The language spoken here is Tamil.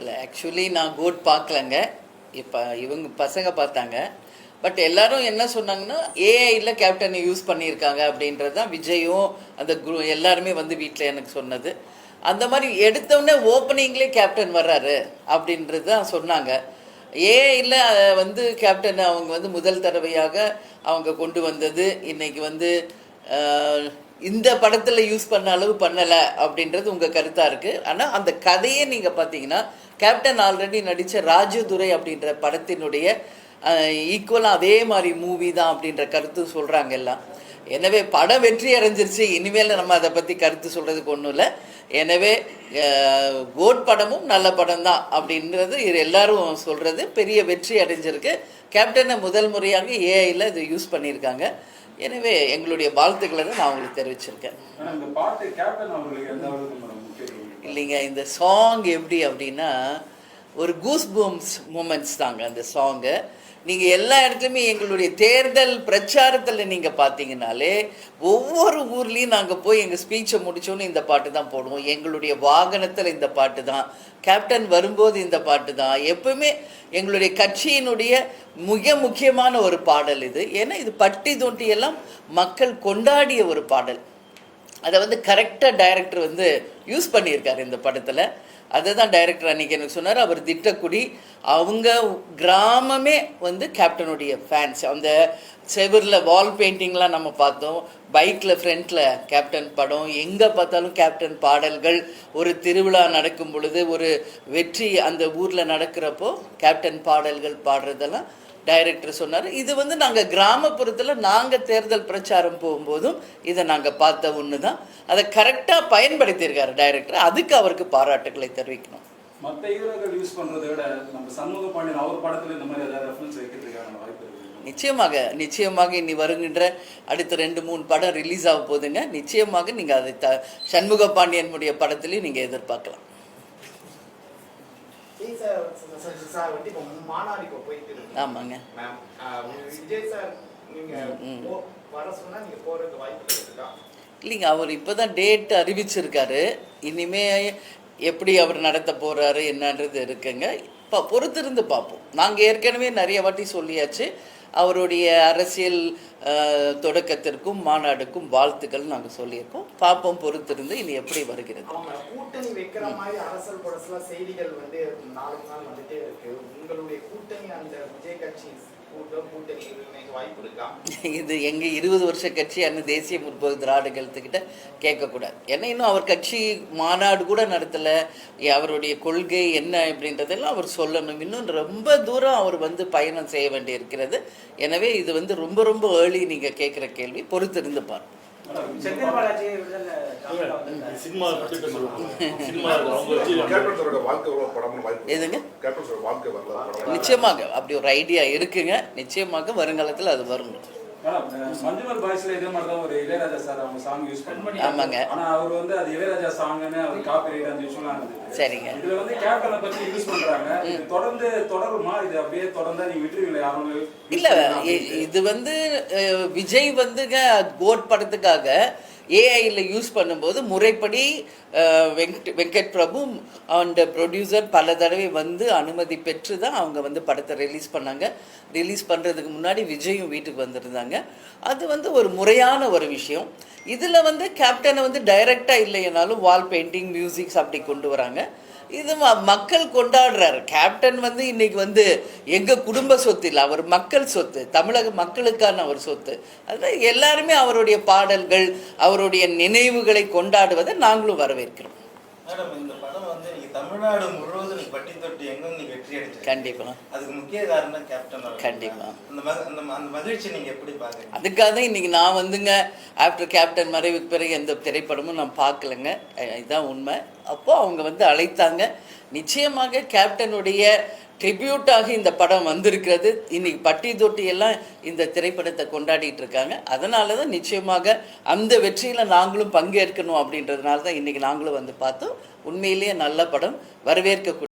இல்லை ஆக்சுவலி நான் கோட் பார்க்கலங்க. இப்போ இவங்க பசங்க பார்த்தாங்க. பட் எல்லாரும் என்ன சொன்னாங்கன்னா ஏஐயில் கேப்டனை யூஸ் பண்ணியிருக்காங்க அப்படின்றது தான் விஜயும் அந்த குரு எல்லாருமே வந்து வீட்டில் எனக்கு சொன்னது. அந்த மாதிரி எடுத்தோடனே ஓப்பனிங்லேயே கேப்டன் வர்றாரு அப்படின்றது தான் சொன்னாங்க. ஏஐயில் வந்து கேப்டன் அவங்க வந்து முதல் தடவையாக அவங்க கொண்டு வந்தது. இன்றைக்கி வந்து இந்த படத்தில் யூஸ் பண்ண அளவு பண்ணலை அப்படின்றது உங்கள் கருத்தாக இருக்குது ஆனால் அந்த கதையை நீங்கள் பார்த்தீங்கன்னா கேப்டன் ஆல்ரெடி நடித்த ராஜதுரை அப்படின்ற படத்தினுடைய ஈக்குவலாக அதே மாதிரி மூவி தான் அப்படின்ற கருத்து சொல்கிறாங்க எல்லாம். எனவே படம் வெற்றி அடைஞ்சிருச்சு இனிமேல் நம்ம அதை பற்றி கருத்து சொல்கிறதுக்கு ஒன்றும் இல்லை. எனவே கோட் படமும் நல்ல படம் தான் அப்படின்றது இது எல்லாரும் சொல்கிறது பெரிய வெற்றி அடைஞ்சிருக்கு. கேப்டனை முதல் முறையாக ஏஐயில் இது யூஸ் பண்ணியிருக்காங்க. எனவே எங்களுடைய வாழ்த்துக்களை தான் நான் உங்களுக்கு தெரிவிச்சிருக்கேன். இல்லைங்க இந்த சாங் எப்படி அப்படின்னா ஒரு கூஸ் பூம்ஸ் மூமெண்ட்ஸ் தாங்க அந்த சாங்கு நீங்கள் எல்லா இடத்துலையுமே எங்களுடைய தேர்தல் பிரச்சாரத்தில் நீங்கள் பார்த்தீங்கனாலே ஒவ்வொரு ஊர்லேயும் நாங்கள் போய் எங்கள் ஸ்பீச்சை முடித்தோன்னு இந்த பாட்டு தான் போடுவோம். எங்களுடைய வாகனத்தில் இந்த பாட்டு தான். கேப்டன் வரும்போது இந்த பாட்டு தான். எப்பவுமே எங்களுடைய கட்சியினுடைய மிக முக்கியமான ஒரு பாடல் இது. ஏன்னா இது பட்டி தொட்டி எல்லாம் மக்கள் கொண்டாடிய ஒரு பாடல். அதை வந்து கரெக்டாக டைரக்டர் வந்து யூஸ் பண்ணியிருக்காரு இந்த படத்தில். அதை தான் டைரக்டர் அன்றைக்கி எனக்கு சொன்னார். அவர் திட்டக்குடி அவங்க கிராமமே வந்து கேப்டனுடைய ஃபேன்ஸ் அந்த செவரில் வால் பெயிண்டிங்லாம் நம்ம பார்த்தோம். பைக்கில் ஃப்ரண்ட்டில் கேப்டன் படம் எங்கே பார்த்தாலும் கேப்டன் பாடல்கள். ஒரு திருவிழா நடக்கும் பொழுது ஒரு வெற்றி அந்த ஊரில் நடக்கிறப்போ கேப்டன் பாடல்கள் பாடுறதெல்லாம் டைரக்டர் சொன்னார். இது வந்து நாங்கள் கிராமப்புறத்தில் நாங்கள் தேர்தல் பிரச்சாரம் போகும்போதும் இதை நாங்கள் பார்த்த ஒன்று தான் அதை கரெக்டாக பயன்படுத்தியிருக்காரு டைரக்டர். அதுக்கு அவருக்கு பாராட்டுக்களை தெரிவிக்கணும். மத்த ஹீரோக்கள் யூஸ் பண்றதை விட நம்ம சண்முக பாண்டியன் அவர் படத்துல இந்த மாதிரி ஏதாவது ரெஃபரன்ஸ் வைக்கிறதுக்கான வாய்ப்பு இருக்கு. நிச்சயமாக நிச்சயமாக இனி வருகின்ற அடுத்த ரெண்டு மூணு படம் ரிலீஸ் ஆக போகுதுங்க. நிச்சயமாக நீங்கள் அதை த சண்முக பாண்டியனுடைய படத்துலையும் நீங்கள் எதிர்பார்க்கலாம். இருக்கா இல்லைங்க அவர் இப்போ தான் டேட் அறிவிச்சிருக்காரு. இனிமே எப்படி அவர் நடத்த போகிறாரு என்னன்றது இருக்குங்க. இப்போ பொறுத்திருந்து பார்ப்போம். நாங்கள் ஏற்கனவே நிறைய வாட்டி சொல்லியாச்சு. அவருடைய அரசியல் தொடக்கத்திற்கும் மாநாடுக்கும் வாழ்த்துக்கள் நாங்கள் சொல்லியிருக்கோம். பார்ப்போம் பொறுத்திருந்து இனி எப்படி வருகிறது. கூட்டணி வைக்கிற மாதிரி அரசல் படசல செய்திகள் வந்து நாளுக்கு நாள் வந்துட்டே இருக்கு. உங்களுடைய கூட்டணி அந்த விஜய் கட்சி இது எங்கள் இருபது வருஷ கட்சியான தேசிய முற்போக்கு திராவிட கழகத்துக்கிட்ட கேட்கக்கூடாது. ஏன்னா இன்னும் அவர் கட்சி மாநாடு கூட நடத்தலை. அவருடைய கொள்கை என்ன அப்படின்றதெல்லாம் அவர் சொல்லணும். இன்னும் ரொம்ப தூரம் அவர் வந்து பயணம் செய்ய வேண்டியிருக்கிறது. எனவே இது வந்து ரொம்ப ரொம்ப ஏர்லி நீங்கள் கேட்குற கேள்வி பொறுத்திருந்து பார்ப்போம். நிச்சயமாக. அப்படி ஒரு ஐடியா இருக்குங்க. நிச்சயமாக வருங்காலத்தில் அது மேடம் மஞ்சுமல் பாய்ஸ்ல இதே மாதிரி தான் ஒரு இளையராஜா சார் அவங்க சாங் யூஸ் பண்ணி ஆமாங்க. ஆனா அவர் வந்து அது இளையராஜா சாங்னு அவர் காப்பி ரைட் அந்த இஷ்யூலாம் இருந்தது. சரிங்க. இதுல வந்து கேப்டனை பத்தி யூஸ் பண்றாங்க. இது தொடர்ந்து தொடருமா? இது அப்படியே தொடர்ந்தா நீங்க விட்டுருவீங்களா? யாரும் use இல்ல? இது வந்து விஜய் வந்துங்க கோட் படத்துக்காக ஏஐயில் யூஸ் பண்ணும்போது முறைப்படி வெங்கட் வெங்கட் பிரபு அண்ட் ப்ரொடியூசர் பல தடவை வந்து அனுமதி பெற்று தான் அவங்க வந்து படத்தை ரிலீஸ் பண்ணாங்க. ரிலீஸ் பண்ணுறதுக்கு முன்னாடி விஜயும் வீட்டுக்கு வந்திருந்தாங்க. அது வந்து ஒரு முறையான ஒரு விஷயம். இதில் வந்து கேப்டனை வந்து டைரெக்டாக இல்லைனாலும் வால் பெயிண்டிங் மியூசிக்ஸ் அப்படி கொண்டு வராங்க. இது மக்கள் கொண்டாடுறாரு. கேப்டன் வந்து இன்னைக்கு வந்து எங்கள் குடும்ப சொத்து இல்லை அவர் மக்கள் சொத்து தமிழக மக்களுக்கான ஒரு சொத்து. அதனால எல்லாருமே அவருடைய பாடல்கள் அவர் அவருடைய நினைவுகளை கொண்டாடுவதை நாங்களும் வரவேற்கிறோம். மேடம் இந்த படம் வந்து நீங்க தமிழ்நாடு முழுவதும் பட்டி தொட்டி கண்டிப்பா. அதுக்கு முக்கிய காரணம் கேப்டன் அவர்கள். கண்டிப்பா. அந்த அந்த மகிழ்ச்சி நீங்க எப்படி பாக்குறீங்க அதுக்காக தான் இன்னைக்கு நான் வந்துங்க ஆஃப்டர் கேப்டன் மறைவுக்கு பிறகு எந்த திரைப்படமும் நான் பார்க்கலங்க. இதுதான் உண்மை. அப்போ அவங்க வந்து அழைத்தாங்க. நிச்சயமாக கேப்டனுடைய ட்ரிபியூட்டாக இந்த படம் வந்திருக்கிறது. இன்னைக்கு பட்டி தொட்டி எல்லாம் இந்த திரைப்படத்தை கொண்டாடிட்டு இருக்காங்க. அதனால தான் நிச்சயமாக அந்த வெற்றியில் நாங்களும் பங்கேற்கணும் அப்படின்றதுனால தான் இன்னைக்கு நாங்களும் வந்து பார்த்தோம். உண்மையிலேயே நல்ல படம். வரவேற்கக்கூடிய